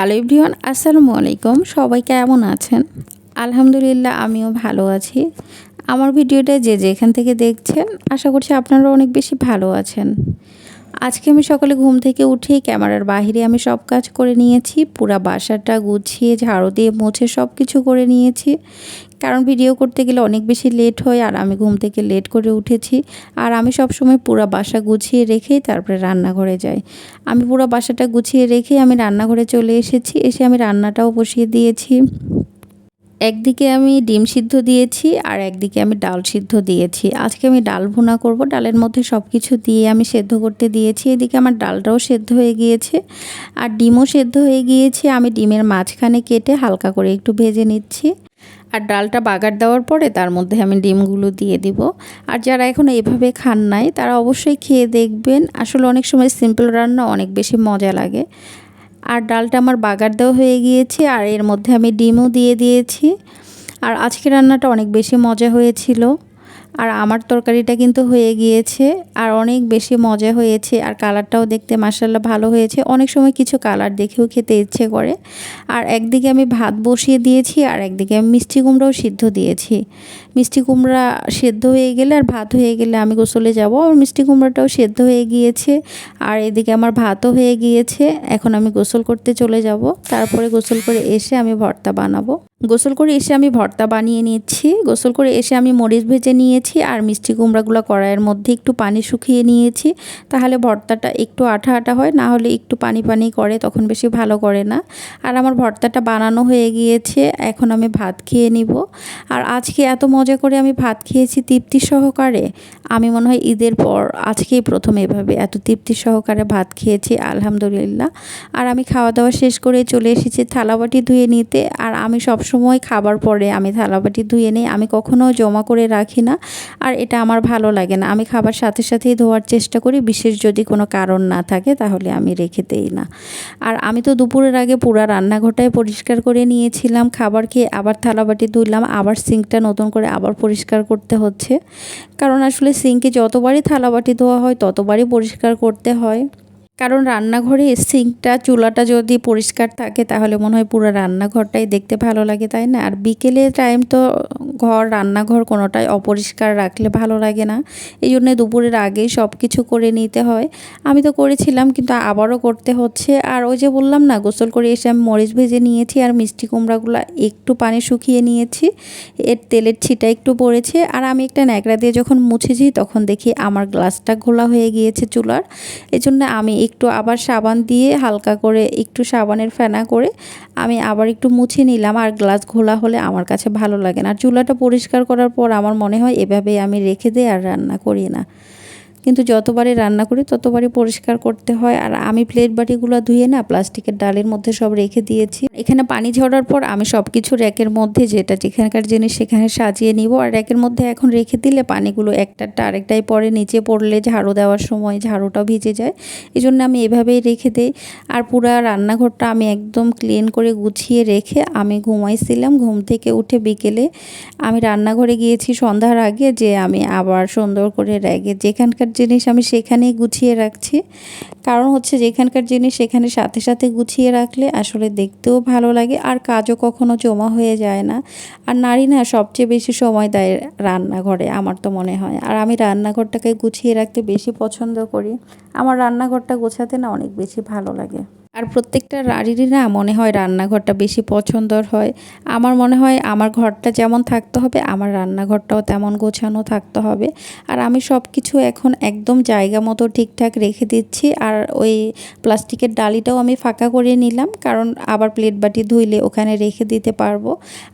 Hello everyone, আসসালামু আলাইকুম। সবাই কেমন আছেন? আলহামদুলিল্লাহ, আমিও ভালো আছি। আমার ভিডিওটা যে যেখান থেকে দেখছেন, আশা করছি আপনারা অনেক বেশি ভালো আছেন। আজকে আমি সকালে ঘুম থেকে উঠেই ক্যামেরার বাহিরে আমি সব কাজ করে নিয়েছি, পুরা বাসাটা গুছিয়ে, ঝাড়ু দিয়ে মুছে সব কিছু করে নিয়েছি। কারণ ভিডিও করতে গেলে অনেক বেশি লেট হয় আর আমি ঘুম থেকে লেট করে উঠেছি। আর আমি সব সময় পুরো বাসা গুছিয়ে রেখেই তারপরে রান্নাঘরে যাই। আমি পুরো বাসাটা গুছিয়ে রেখেই আমি রান্নাঘরে চলে এসেছি, এসে আমি রান্নাটাও বসিয়ে দিয়েছি। একদিকে আমি ডিম সিদ্ধ দিয়েছি আর একদিকে আমি ডাল সিদ্ধ দিয়েছি। আজকে আমি ডাল ভুনা করব। ডালের মধ্যে সব কিছু দিয়ে আমি সেদ্ধ করতে দিয়েছি। এদিকে আমার ডালটাও সেদ্ধ হয়ে গিয়েছে। আর ডিমও সেদ্ধ হয়ে গিয়েছে। আমি ডিমের মাঝখানে কেটে হালকা করে একটু ভেজে নিচ্ছি। আর ডালটা বাগার দেওয়ার পরে তার মধ্যে আমি ডিমগুলো দিয়ে দিব। আর যারা এখন এভাবে খান নাই, তারা অবশ্যই খেয়ে দেখবেন। আসলে অনেক সময় সিম্পল রান্না অনেক বেশি মজা লাগে। আর ডালটা আমার বাগার দেওয়া হয়ে গিয়েছে, আর এর মধ্যে আমি ডিমও দিয়ে দিয়েছি। আর আজকে রান্নাটা অনেক বেশি মজা হয়েছিল। আর আমার তরকারিটা কিন্তু হয়ে গিয়েছে আর অনেক বেশি মজা হয়েছে আর কালারটাও দেখতে মাসাল্লাহ ভালো হয়েছে। অনেক সময় কিছু কালার দেখেও খেতে ইচ্ছে করে। আর একদিকে আমি ভাত বসিয়ে দিয়েছি আর একদিকে আমি মিষ্টি কুমড়াও সিদ্ধ দিয়েছি। মিষ্টি কুমড়া সেদ্ধ হয়ে গেলে আর ভাত হয়ে গেলে আমি গোসলে যাব। আর মিষ্টি কুমড়াটাও সেদ্ধ হয়ে গিয়েছে আর এদিকে আমার ভাতও হয়ে গিয়েছে। এখন আমি গোসল করতে চলে যাব। তারপরে গোসল করে এসে আমি ভর্তা বানাবো। গোসল করে এসে আমি ভর্তা বানিয়ে নিচ্ছি গোসল করে এসে আমি মরিচ ভেজে নিয়েছি আর মিষ্টি কুমড়াগুলো কড়াইয়ের মধ্যে একটু পানি শুকিয়ে নিয়েছি। তাহলে ভর্তাটা একটু আঠা আঠা হয়, না হলে একটু পানি পানি করে, তখন বেশি ভালো করে না। আর আমার ভর্তাটা বানানো হয়ে গিয়েছে, এখন আমি ভাত খেয়ে নিব। আর আজকে এত মজা করে আমি ভাত খেয়েছি তৃপ্তি সহকারে, আমি মনে হয় ঈদের পর আজকেই প্রথম এভাবে এত তৃপ্তি সহকারে ভাত খেয়েছি, আলহামদুলিল্লাহ। আর আমি খাওয়া দাওয়া শেষ করে চলে এসেছি থালাবাটি ধুয়ে নিতে, আর আমি সব সময় খাবার পরে আমি থালাবাটি ধুয়ে নিই, আমি কখনো জমা করে রাখি না আর এটা আমার ভালো লাগে না। আমি খাবার সাথে সাথেই ধোয়ার চেষ্টা করি, বিশেষ যদি কোনো কারণ না থাকে তাহলে আমি রেখে দেই না। আর আমি তো দুপুরের আগে পুরা রান্নাঘরটাই পরিষ্কার করে নিয়েছিলাম, খাবার খেয়ে আবার থালাবাটি ধুইলাম, আবার সিঙ্কটা নতুন করে আবার পরিষ্কার করতে হচ্ছে। কারণ আসলে সিঙ্কে যতবারই থালাবাটি ধোয়া হয় ততবারই পরিষ্কার করতে হয়। কারণ রান্নাঘরে সিঙ্কটা, চুলাটা যদি পরিষ্কার থাকে, তাহলে মনে হয় পুরো রান্নাঘরটাই দেখতে ভালো লাগে, তাই না? আর বিকেলে টাইম তো ঘর, রান্নাঘর কোনোটাই অপরিষ্কার রাখলে ভালো লাগে না। এই জন্যে দুপুরের আগেই সব কিছু করে নিতে হয়। আমি তো করেছিলাম, কিন্তু আবারও করতে হচ্ছে। আর ওই যে বললাম না, গোসল করে এসে আমি মরিচ ভেজে নিয়েছি আর মিষ্টি কুমড়াগুলো একটু পানি শুকিয়ে নিয়েছি। এর তেলের ছিটা একটু পড়েছে। আর আমি একটা ন্যাকড়া দিয়ে যখন মুছেছি, তখন দেখি আমার গ্লাসটা ঘোলা হয়ে গিয়েছে চুলার। এই আমি একটু আবার সাবান দিয়ে হালকা করে একটু সাবানের ফেনা করে আমি আবার একটু মুছে নিলাম আর গ্লাস ঘোলা হলে আমার কাছে ভালো লাগে না। আর চুলাটা পরিষ্কার করার পর আমার মনে হয় এভাবেই আমি রেখে দিই আর রান্না করি না। কিন্তু যতবারই রান্না করি, ততবারই পরিষ্কার করতে হয়। আর আমি প্লেট বাটিগুলো ধুয়ে না প্লাস্টিকের ডালের মধ্যে সব রেখে দিয়েছি। এখানে পানি ঝরার পর আমি সব কিছু র্যাকের মধ্যে যেটা যেখানকার জিনিস সেখানে সাজিয়ে নিব। আর র্যাকের মধ্যে এখন রেখে দিলে পানিগুলো একটাটা আরেকটাই পরে নিচে পড়লে ঝাড়ু দেওয়ার সময় ঝাড়ুটাও ভিজে যায়। এই জন্য আমি এভাবেই রেখে দিই। আর পুরা রান্নাঘরটা আমি একদম ক্লিন করে গুছিয়ে রেখে আমি ঘুমাইছিলাম। ঘুম থেকে উঠে বিকেলে আমি রান্নাঘরে গিয়েছি সন্ধ্যার আগে যে আমি আবার সুন্দর করে র্যাগে যেখানকার জিনিস আমি সেখানেই গুছিয়ে রাখছি। কারণ হচ্ছে যেখানকার জিনিস সেখানে সাথে সাথে গুছিয়ে রাখলে আসলে দেখতেও ভালো লাগে আর কাজও কখনো জমা হয়ে যায় না। আর নারী না সবচেয়ে বেশি সময় দেয় রান্নাঘরে, আমার তো মনে হয়। আর আমি রান্নাঘরটাকে গুছিয়ে রাখতে বেশি পছন্দ করি। আমার রান্নাঘরটা গোছাতে না অনেক বেশি ভালো লাগে। আর প্রত্যেকটা নারীরই না মনে হয় রান্নাঘরটা বেশি পছন্দর হয়। আমার মনে হয় আমার ঘরটা যেমন থাকতে হবে, আমার রান্নাঘরটাও তেমন গোছানো থাকতে হবে। আর আমি সব কিছু এখন একদম জায়গা মতো ঠিকঠাক রেখে দিচ্ছি। আর ওই প্লাস্টিকের ডালিটাও আমি ফাঁকা করে নিলাম, কারণ আবার প্লেট বাটি ধুইলে ওখানে রেখে দিতে পারব।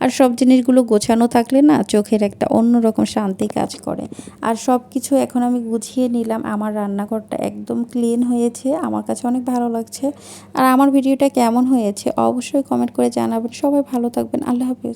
আর সব জিনিসগুলো গোছানো থাকলে না চোখের একটা অন্যরকম শান্তি কাজ করে। আর সব কিছু এখন আমি গুছিয়ে নিলাম। আমার রান্নাঘরটা একদম ক্লিন হয়েছে। আমার কাছে অনেক ভালো লাগছে। আর আমার ভিডিওটা কেমন হয়েছে অবশ্যই কমেন্ট করে জানাবেন। সবাই ভালো থাকবেন। আল্লাহ হাফিজ।